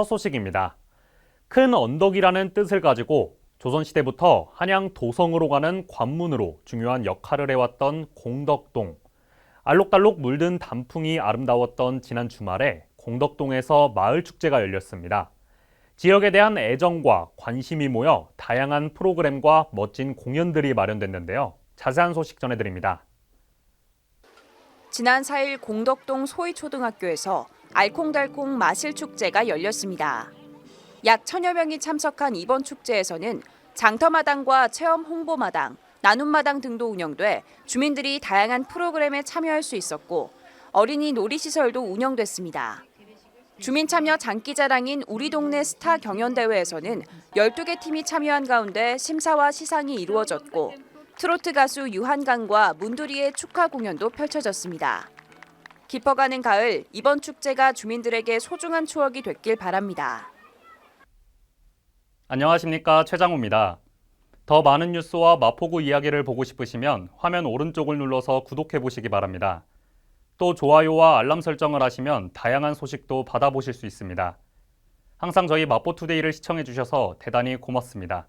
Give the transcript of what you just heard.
첫 소식입니다. 큰 언덕이라는 뜻을 가지고 조선시대부터 한양 도성으로 가는 관문으로 중요한 역할을 해왔던 공덕동. 알록달록 물든 단풍이 아름다웠던 지난 주말에 공덕동에서 마을 축제가 열렸습니다. 지역에 대한 애정과 관심이 모여 다양한 프로그램과 멋진 공연들이 마련됐는데요. 자세한 소식 전해드립니다. 지난 4일 공덕동 소희초등학교에서 알콩달콩 마실 축제가 열렸습니다. 약 천여 명이 참석한 이번 축제에서는 장터마당과 체험 홍보마당, 나눔마당 등도 운영돼 주민들이 다양한 프로그램에 참여할 수 있었고 어린이 놀이시설도 운영됐습니다. 주민 참여 장기자랑인 우리 동네 스타 경연대회에서는 12개 팀이 참여한 가운데 심사와 시상이 이루어졌고 트로트 가수 유한강과 문두리의 축하 공연도 펼쳐졌습니다. 깊어가는 가을 이번 축제가 주민들에게 소중한 추억이 됐길 바랍니다. 안녕하십니까 최장우입니다. 더 많은 뉴스와 마포구 이야기를 보고 싶으시면 화면 오른쪽을 눌러서 구독해 보시기 바랍니다. 또 좋아요와 알람 설정을 하시면 다양한 소식도 받아보실 수 있습니다. 항상 저희 마포투데이를 시청해 주셔서 대단히 고맙습니다.